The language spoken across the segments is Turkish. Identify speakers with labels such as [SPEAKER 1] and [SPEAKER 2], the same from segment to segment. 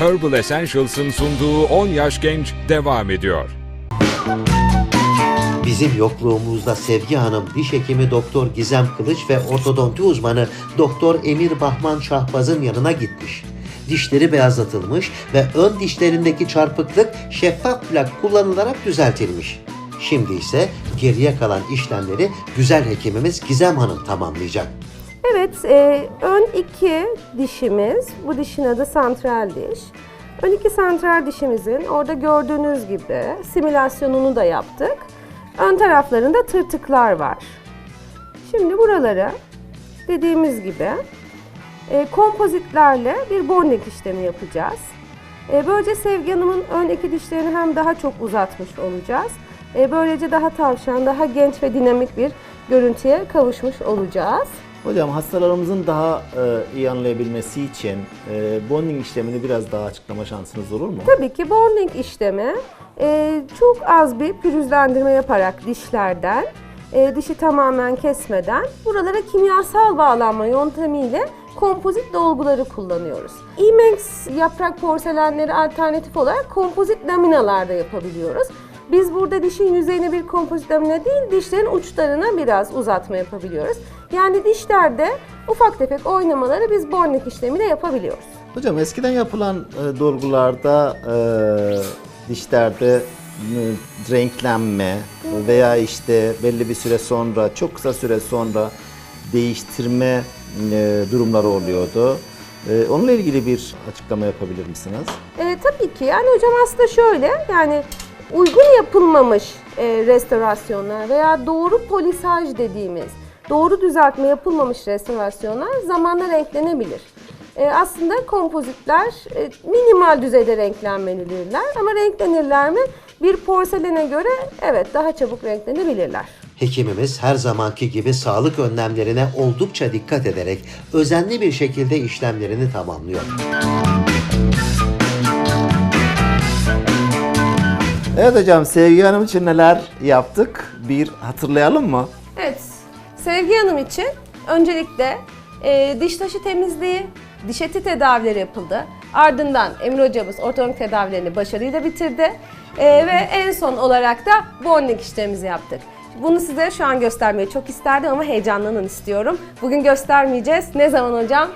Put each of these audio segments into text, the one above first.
[SPEAKER 1] Herbal Essentials'ın sunduğu 10 yaş genç devam ediyor.
[SPEAKER 2] Bizim yokluğumuzda Sevgi Hanım, diş hekimi Doktor Gizem Kılıç ve ortodonti uzmanı Doktor Emir Bahman Şahbaz'ın yanına gitmiş. Dişleri beyazlatılmış ve ön dişlerindeki çarpıklık şeffaf plak kullanılarak düzeltilmiş. Şimdi ise geriye kalan işlemleri güzel hekimimiz Gizem Hanım tamamlayacak.
[SPEAKER 3] Evet, e, ön iki dişimiz, bu dişin adı santral diş. Ön iki santral dişimizin orada gördüğünüz gibi simülasyonunu da yaptık. Ön taraflarında tırtıklar var. Şimdi buraları dediğimiz gibi e, kompozitlerle bir bonding işlemi yapacağız. E, böylece Sevgi Hanım'ın ön iki dişlerini hem daha çok uzatmış olacağız. E, böylece daha tavşan, daha genç ve dinamik bir görüntüye kavuşmuş olacağız.
[SPEAKER 4] Hocam hastalarımızın daha e, iyi anlayabilmesi için e, bonding işlemini biraz daha açıklama şansınız olur mu?
[SPEAKER 3] Tabii ki bonding işlemi e, çok az bir pürüzlendirme yaparak dişlerden, e, dişi tamamen kesmeden buralara kimyasal bağlanma yöntemiyle kompozit dolguları kullanıyoruz. IMAX yaprak porselenleri alternatif olarak kompozit laminalarda yapabiliyoruz. Biz burada dişin yüzeyine bir kompozit lamina değil, dişlerin uçlarına biraz uzatma yapabiliyoruz. Yani dişlerde ufak tefek oynamaları biz bonding işlemiyle yapabiliyoruz.
[SPEAKER 4] Hocam eskiden yapılan e, dolgularda e, dişlerde e, renklenme veya işte belli bir süre sonra çok kısa süre sonra değiştirme e, durumları oluyordu. E, onunla ilgili bir açıklama yapabilir misiniz?
[SPEAKER 3] E, tabii ki yani hocam aslında şöyle yani uygun yapılmamış e, restorasyonlar veya doğru polisaj dediğimiz doğru düzeltme yapılmamış restorasyonlar zamanla renklenebilir. E, aslında kompozitler e, minimal düzeyde renklenmelidirler ama renklenirler mi? Bir porselene göre evet daha çabuk renklenebilirler.
[SPEAKER 2] Hekimimiz her zamanki gibi sağlık önlemlerine oldukça dikkat ederek özenli bir şekilde işlemlerini tamamlıyor.
[SPEAKER 4] Evet hocam Sevgi Hanım için neler yaptık? Bir hatırlayalım mı?
[SPEAKER 3] Evet, Sevgi Hanım için öncelikle e, diş taşı temizliği, diş eti tedavileri yapıldı. Ardından Emre hocamız ortodontik tedavilerini başarıyla bitirdi. E, ve en son olarak da bonding işlemimizi yaptık. Bunu size şu an göstermeyi çok isterdim ama heyecanlanın istiyorum. Bugün göstermeyeceğiz. Ne zaman hocam?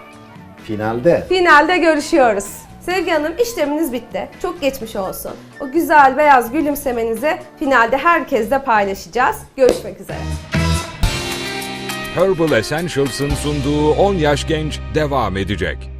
[SPEAKER 4] Finalde.
[SPEAKER 3] Finalde görüşüyoruz. Sevgi Hanım işleminiz bitti. Çok geçmiş olsun. O güzel beyaz gülümsemenizi finalde herkesle paylaşacağız. Görüşmek üzere.
[SPEAKER 1] Herbal Essentials'ın sunduğu 10 yaş genç devam edecek.